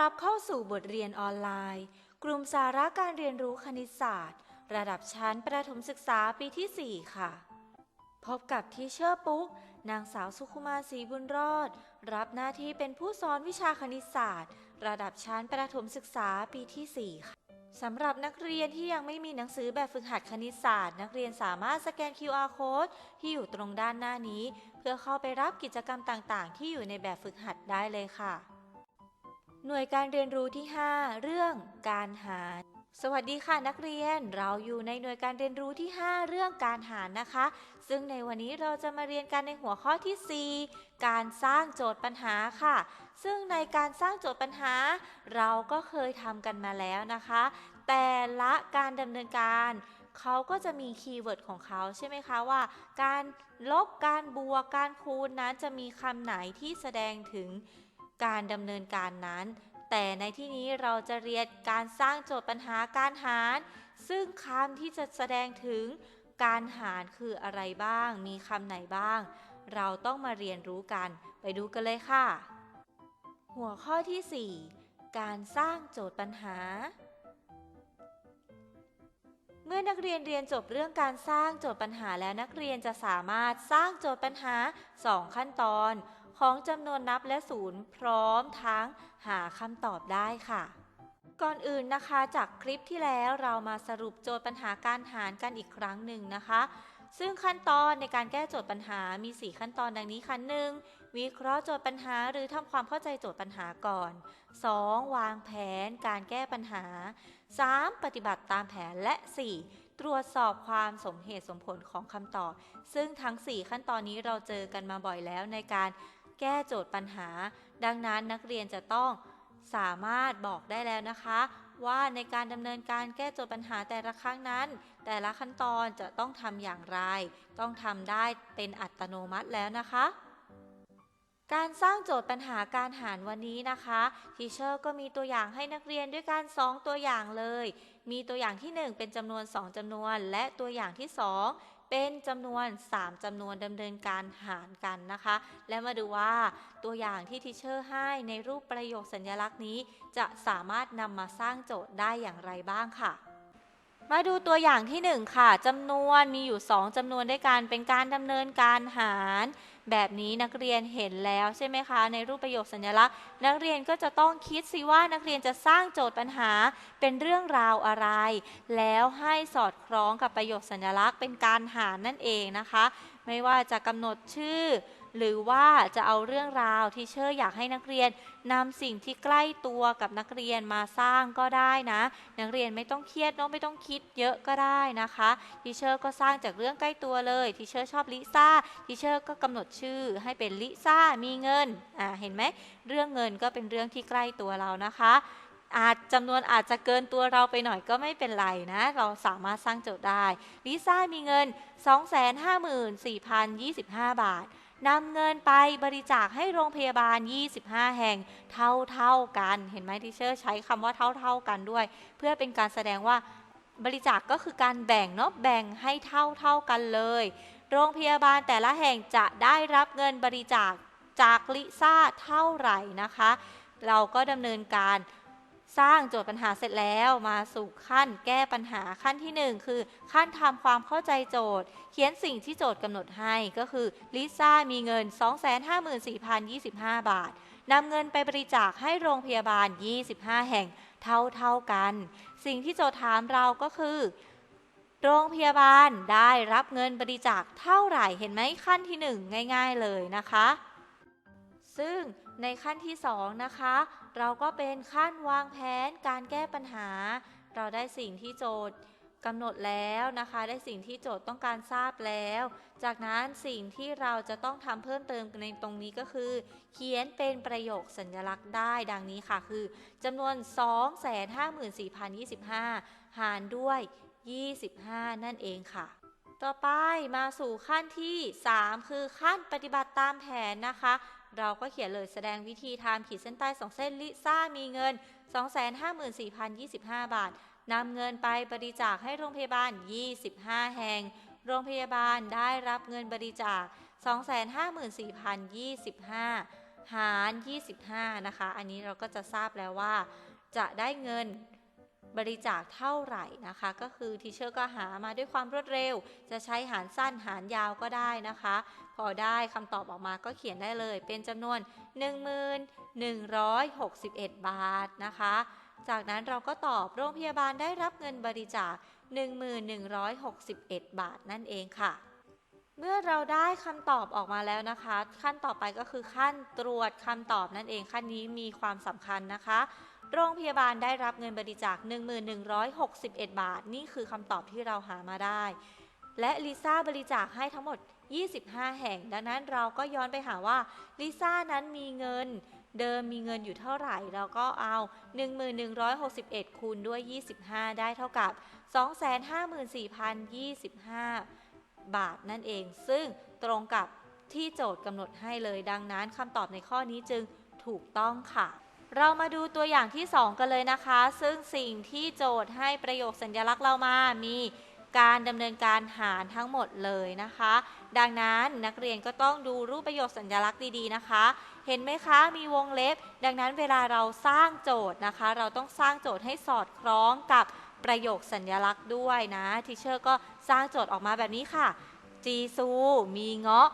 รับเข้าสู่บทเรียนออนไลน์ กลุ่มสาระการเรียนรู้คณิตศาสตร์ ระดับชั้นประถมศึกษาปีที่ 4 ค่ะ พบกับทีเชอร์ปุ๊ก นางสาวสุขุมาศรีบุญรอด รับหน้าที่เป็นผู้สอนวิชาคณิตศาสตร์ ระดับชั้นประถมศึกษาปีที่ 4 ค่ะสำหรับนักเรียนที่ยังไม่มีหนังสือแบบฝึกหัดคณิตศาสตร์ นักเรียนสามารถสแกน QR code ที่อยู่ตรงด้านหน้านี้ เพื่อเข้าไปรับกิจกรรมต่างๆ ที่อยู่ในแบบฝึกหัดได้เลยค่ะ หน่วยการเรียนรู้ที่ 5 เรื่องการหาร สวัสดีค่ะนักเรียน เราอยู่ในหน่วยการเรียนรู้ที่ 5 เรื่องการหารนะคะ ซึ่งในวันนี้เราจะมาเรียนกันในหัวข้อที่ 4 การสร้างโจทย์ปัญหาค่ะ ซึ่งในการสร้างโจทย์ปัญหา เราก็เคยทำกันมาแล้วนะคะ แต่ละการดำเนินการเขาก็จะมีคีย์เวิร์ดของเขาใช่ไหมคะว่า การลบการบวกการคูณนั้นจะมีคำไหนที่แสดงถึง การดำเนินการนั้น แต่ในที่นี้เราจะเรียนการสร้างโจทย์ปัญหาการหาร ซึ่งคำที่จะแสดงถึงการหารคืออะไรบ้าง มีคำไหนบ้าง เราต้องมาเรียนรู้กัน ไปดูกันเลยค่ะ หัวข้อที่ 4 การสร้างโจทย์ปัญหา เมื่อนักเรียนเรียนจบเรื่องการสร้างโจทย์ปัญหาแล้วนักเรียนจะสามารถสร้างโจทย์ปัญหา 2 ขั้นตอน ของจำนวนนับและศูนย์พร้อมทั้งหาคำตอบได้ค่ะ ก่อนอื่นนะคะจากคลิปที่แล้วเรามาสรุปโจทย์ปัญหาการหารกันอีกครั้งหนึ่งนะคะ ซึ่งขั้นตอนในการแก้โจทย์ปัญหามี 4 ขั้นตอนดังนี้ค่ะหนึ่งวิเคราะห์โจทย์ปัญหาหรือทำความเข้าใจโจทย์ปัญหาก่อน 2. วางแผนการแก้ปัญหา 3. ปฏิบัติตามแผนและ 4. ตรวจสอบความสมเหตุสมผลของคำตอบ ซึ่งทั้ง 4 ขั้นตอนนี้เราเจอกันมาบ่อยแล้วในการ แก้โจทย์ปัญหา ดังนั้นนักเรียนจะต้องสามารถบอกได้แล้วนะคะ ว่าในการดำเนินการแก้โจทย์ปัญหาแต่ละครั้งนั้น แต่ละขั้นตอนจะต้องทำอย่างไร ต้องทำได้เป็นอัตโนมัติแล้วนะคะ การสร้างโจทย์ปัญหาการหารวันนี้นะคะทีเชอร์ก็มีตัวอย่างให้นักเรียนด้วยกัน2ตัวอย่างเลย มีตัวอย่างที่ 1 เป็นจำนวน 2จำนวน และตัวอย่างที่ 2 เป็นจำนวน 3จำนวนดำเนินการหารกันนะคะ และมาดูว่าตัวอย่างที่ทิเชอร์ให้ในรูปประโยคสัญลักษณ์นี้ จะสามารถนำมาสร้างโจทย์ได้อย่างไรบ้างค่ะ มาดูตัวอย่างที่ 1 ค่ะจำนวนมีอยู่ 2จำนวนด้วยกันเป็นการดำเนินการหาร แบบนี้นักเรียนเห็นแล้วใช่ไหมคะ ในรูปประโยคสัญลักษณ์ นักเรียนก็จะต้องคิดสิว่านักเรียนจะสร้างโจทย์ปัญหาเป็นเรื่องราวอะไร แล้วให้สอดคล้องกับประโยคสัญลักษณ์ เป็นการหารนั่นเองนะคะ ไม่ว่าจะกำหนดชื่อ หรือว่าจะเอาเรื่องราวที่เชอร์อยากให้นักเรียนนำสิ่งที่ใกล้ตัวกับนักเรียนมาสร้างก็ได้นะ นักเรียนไม่ต้องเครียดเนาะไม่ต้องคิดเยอะก็ได้นะคะทีเชอร์ก็สร้างจากเรื่องใกล้ตัวเลยทีเชอร์ชอบลิซ่าทีเชอร์ก็กำหนดชื่อให้เป็นลิซ่ามีเงินอ่าเห็นไหมเรื่องเงินก็เป็นเรื่องที่ใกล้ตัวเรานะคะอาจจำนวนอาจจะเกินตัวเราไปหน่อยก็ไม่เป็นไรนะ เราสามารถสร้างโจทย์ได้ลิซ่ามีเงิน 254,025 บาท นำเงินไปบริจาคให้โรงพยาบาล 25 แห่งเท่าๆกัน เห็นไหมทีเชอร์ใช้คำว่าเท่าๆกันด้วย เพื่อเป็นการแสดงว่าบริจาคก็คือการแบ่งเนาะแบ่งให้เท่าเท่าๆกันเลย โรงพยาบาลแต่ละแห่งจะได้รับเงินบริจาคจากลิซ่าเท่าไหร่นะคะ เราก็ดำเนินการ สร้างโจทย์ปัญหาเสร็จแล้วมาสู่ขั้นแก้ปัญหาขั้นที่ 1 คือ ขั้นทำความเข้าใจโจทย์ เขียนสิ่งที่โจทย์กำหนดให้ก็คือลิซ่ามีเงิน 254,025 บาทนำเงินไปบริจาคให้โรงพยาบาล 25 แห่งเท่าเท่าๆกัน สิ่งที่โจทย์ถามเราก็คือ โรงพยาบาลได้รับเงินบริจาคเท่าไหร่เห็นไหมขั้นที่ 1 ง่าย ๆเลยนะคะ ซึ่งในขั้นที่ 2 นะคะ เราก็เป็นขั้นวางแผนการแก้ปัญหา เราได้สิ่งที่โจทย์กำหนดแล้วนะคะ ได้สิ่งที่โจทย์ต้องการทราบแล้ว จากนั้นสิ่งที่เราจะต้องทำเพิ่มเติมในตรงนี้ก็คือ เขียนเป็นประโยคสัญลักษณ์ได้ดังนี้ค่ะ คือจำนวน 254,025 หารด้วย 25 นั่นเองค่ะ ต่อไปมาสู่ขั้นที่ 3 คือขั้นปฏิบัติตามแผนนะคะ เราก็เขียนเลยแสดงวิธีทำขีดเส้นใต้สองเส้นลิซ่ามีเงิน 254,025 บาทนำเงินไปบริจาคให้โรงพยาบาล 25 แห่ง โรงพยาบาลได้รับเงินบริจาค 254,025 หาร 25 นะคะ อันนี้เราก็จะทราบแล้วว่า จะได้เงิน บริจาคเท่าไหร่นะคะ ก็คือทีเชอร์ก็หามาด้วยความรวดเร็ว จะใช้หารสั้นหารยาวก็ได้นะคะ พอได้คำตอบออกมาก็เขียนได้เลย เป็นจำนวน 1161 บาทนะคะ จากนั้นเราก็ตอบโรงพยาบาลได้รับเงินบริจาค 1161 บาทนั่นเองค่ะเมื่อเราได้คำตอบออกมาแล้วนะคะ ขั้นต่อไปก็คือขั้นตรวจคำตอบนั่นเองขั้นนี้มีความสำคัญนะคะ โรงพยาบาลได้รับเงินบริจาค 1161 บาท นี่คือคำตอบที่เราหามาได้ และลิซ่าบริจาคให้ทั้งหมด 25 แห่ง ดังนั้นเราก็ย้อนไปหาว่าลิซ่านั้นมีเงินเดิมมีเงินอยู่เท่าไหร่ เราก็เอา 1161 คูณด้วย 25 ได้เท่ากับ 254,025 บาทนั่นเอง ซึ่งตรงกับที่โจทย์กำหนดให้เลย ดังนั้นคำตอบในข้อนี้จึงถูกต้องค่ะ เรามาดูตัวอย่างที่ 2 กันเลยนะคะ ซึ่งสิ่งที่โจทย์ให้ประโยคสัญลักษณ์เรามามีการดำเนินการหารทั้งหมดเลยนะคะ ดังนั้นนักเรียนก็ต้องดูรูปประโยคสัญลักษณ์ดีๆนะคะ เห็นไหมคะมีวงเล็บ ดังนั้นเวลาเราสร้างโจทย์นะคะ เราต้องสร้างโจทย์ให้สอดคล้องกับประโยคสัญลักษณ์ด้วยนะทีเชอร์ก็สร้างโจทย์ออกมาแบบนี้ค่ะจีซูมีเงาะ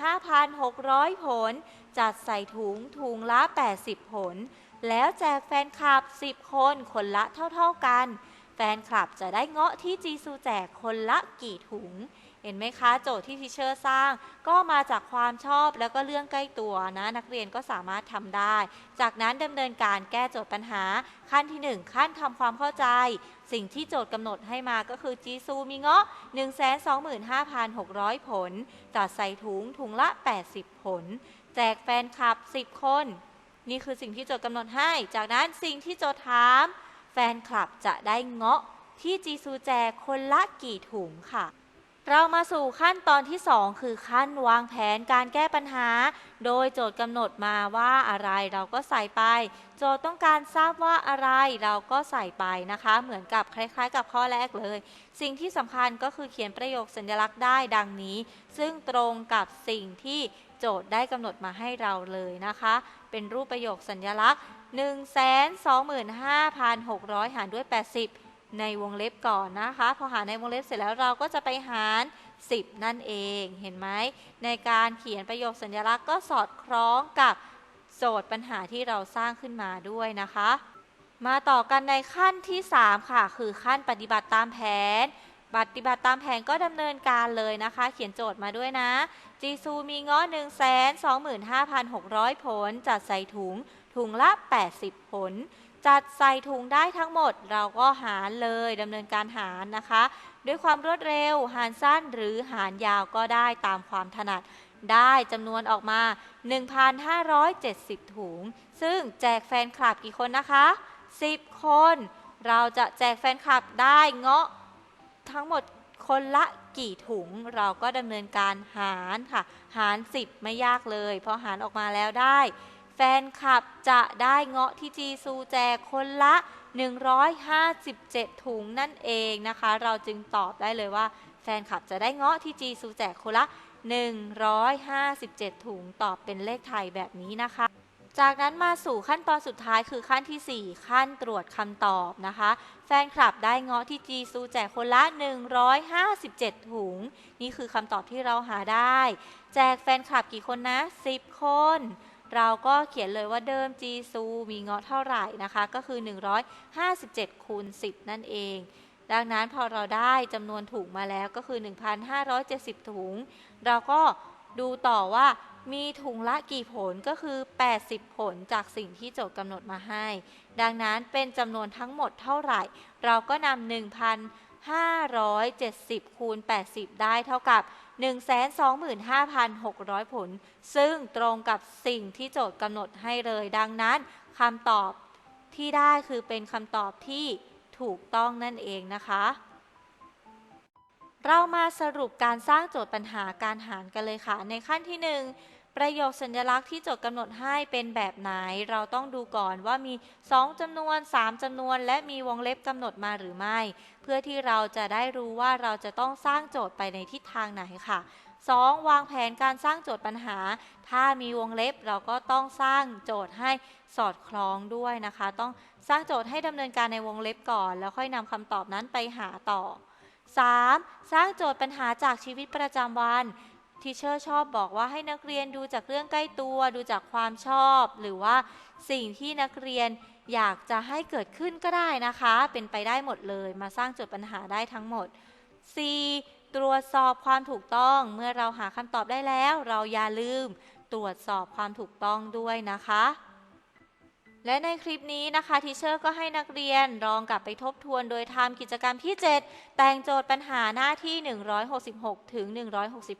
125,600 ผล จัดใส่ถุงถุงละ 80 ผล แล้วแจกแฟนคลับ 10 คนคนละเท่าๆกัน แฟนคลับจะได้เงาะที่จีซูแจกคนละกี่ถุง เห็นไหมคะ โจทย์ที่ทิเชอร์สร้าง ก็มาจากความชอบแล้วก็เรื่องใกล้ตัวนะ นักเรียนก็สามารถทำได้ จากนั้นดำเนินการแก้โจทย์ปัญหาขั้นที่ 1 ขั้นทำความเข้าใจ สิ่งที่โจทย์กำหนดให้มาก็คือจีซูมีเงาะ 125,600 ผล จัดใส่ถุงถุงละ 80 ผล แจกแฟนคลับ 10 คน นี่คือสิ่งที่โจทย์กำหนดให้ จากนั้นสิ่งที่โจทย์ถาม แฟนคลับจะได้เงาะที่จีซูแจกคนละกี่ถุงค่ะ เรามาสู่ขั้นตอนที่ 2 คือขั้นวางแผนการแก้ปัญหา โดยโจทย์กำหนดมาว่าอะไรเราก็ใส่ไป โจทย์ต้องการทราบว่าอะไรเราก็ใส่ไปนะคะ เหมือนกับคล้ายๆ กับข้อแรกเลย สิ่งที่สำคัญก็คือเขียนประโยคสัญลักษณ์ได้ดังนี้ ซึ่งตรงกับสิ่งที่โจทย์ได้กำหนดมาให้เราเลยนะคะ เป็นรูปประโยคสัญลักษณ์ 125,600 หารด้วย 80 ในวงเล็บก่อนนะคะ พอหารในวงเล็บเสร็จแล้วเราก็จะไปหาร 10 นั่นเองเห็นไหมในการเขียนประโยคสัญลักษณ์ก็สอดคล้องกับโจทย์ปัญหาที่เราสร้างขึ้นมาด้วยนะคะ มาต่อกันในขั้นที่ 3 ค่ะ คือขั้นปฏิบัติตามแผน ปฏิบัติตามแผนก็ดำเนินการเลยนะคะ เขียนโจทย์มาด้วยนะ จีซูมีเงาะ125,600 ผลจัดใส่ถุง ถุงละ 80 ผล จัดใส่ถุงได้ทั้งหมด เราก็หารเลยดำเนินการหารนะคะ ด้วยความรวดเร็ว หารสั้นหรือหารยาวก็ได้ตามความถนัดได้จำนวนออกมา 1,570 ถุง ซึ่งแจกแฟนคลับกี่คนนะคะ 10 คน เราจะแจกแฟนคลับได้เงาะทั้งหมดคนละกี่ถุงเราก็ดำเนินการหารค่ะ หาร 10 ไม่ยากเลย พอหารออกมาแล้วได้ แฟนคลับจะได้เงาะที่จีซูแจกคนละ 157 ถุงนั่นเองนะคะ เราจึงตอบได้เลยว่าแฟนคลับจะได้เงาะที่จีซูแจกคนละ 157 ถุงตอบเป็นเลขไทยแบบนี้นะคะ จากนั้นมาสู่ขั้นตอนสุดท้ายคือขั้นทีสี่4 ขั้นตรวจคำตอบนะคะ แฟนคลับได้เงาะที่จีซูแจกคนละ 157 ถุง นี่คือคำตอบที่เราหาได้ แจกแฟนคลับกี่คนนะ 10 คน เราก็เขียนเลยว่าเดิมจีซูมีเงาะเท่าไหร่นะคะ ก็คือ 157คูณ10 นั่นเอง ดังนั้นพอเราได้จำนวนถุงมาแล้วก็คือ 1,570 ถุง เราก็ดูต่อว่ามีถุงละกี่ผลก็คือ 80 ผลจากสิ่งที่โจทย์กำหนดมาให้ ดังนั้นเป็นจำนวนทั้งหมดเท่าไหร่ เราก็นำ1,570คูณ80 ได้เท่ากับ 125,600 ผล ซึ่งตรงกับสิ่งที่โจทย์กำหนดให้เลย ดังนั้นคำตอบที่ได้คือเป็นคำตอบที่ถูกต้องนั่นเองนะคะ เรามาสรุปการสร้างโจทย์ปัญหาการหารกันเลยค่ะ ในขั้นที่ 1 ประโยคสัญลักษณ์ที่โจทย์กำหนดให้เป็นแบบไหน เราต้องดูก่อนว่ามี 2จำนวน 3จำนวน และมีวงเล็บกำหนดมาหรือไม่ เพื่อที่เราจะได้รู้ว่าเราจะต้องสร้างโจทย์ไปในทิศทางไหนค่ะ 2. วางแผนการสร้างโจทย์ปัญหา ถ้ามีวงเล็บเราก็ต้องสร้างโจทย์ให้สอดคล้องด้วยนะคะ ต้องสร้างโจทย์ให้ดำเนินการในวงเล็บก่อน แล้วค่อยนำคำตอบนั้นไปหาต่อ 3. สร้างโจทย์ปัญหาจากชีวิตประจำวัน ทีเชอร์ชอบบอกว่าให้นักเรียนดูจากเรื่องใกล้ตัวดูจากความชอบ หรือว่าสิ่งที่นักเรียนอยากจะให้เกิดขึ้นก็ได้นะคะ เป็นไปได้หมดเลย มาสร้างจุดปัญหาได้ทั้งหมด C ตรวจสอบความถูกต้องเมื่อเราหาคำตอบได้แล้ว เราอย่าลืมตรวจสอบความถูกต้องด้วยนะคะ และในคลิปนี้นะคะทีเชอร์ก็ให้นักเรียนลองกลับไปทบทวนโดยทำกิจกรรมที่ 7 แต่งโจทย์ปัญหาหน้าที่ 166 ถึง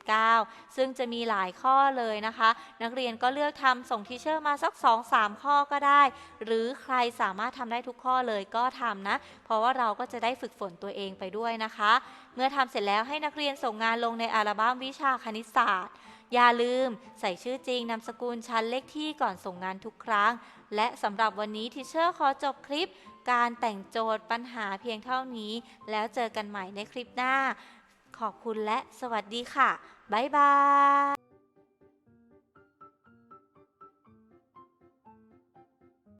169 ซึ่งจะมีหลายข้อเลยนะคะ นักเรียนก็เลือกทำส่งทีเชอร์มาสัก 2-3 ข้อก็ได้ หรือใครสามารถทำได้ทุกข้อเลยก็ทำนะ เพราะว่าเราก็จะได้ฝึกฝนตัวเองไปด้วยนะคะ เมื่อทำเสร็จแล้วให้นักเรียนส่งงานลงในอัลบั้มวิชาคณิตศาสตร์ อย่าลืมใส่ชื่อจริงนามสกุลชั้นเลขที่ก่อนส่งงานทุกครั้ง และสำหรับวันนี้ทิเชอร์ขอจบคลิป การแต่งโจทย์ปัญหาเพียงเท่านี้ แล้วเจอกันใหม่ในคลิปหน้า ขอบคุณและสวัสดีค่ะ บ๊ายบาย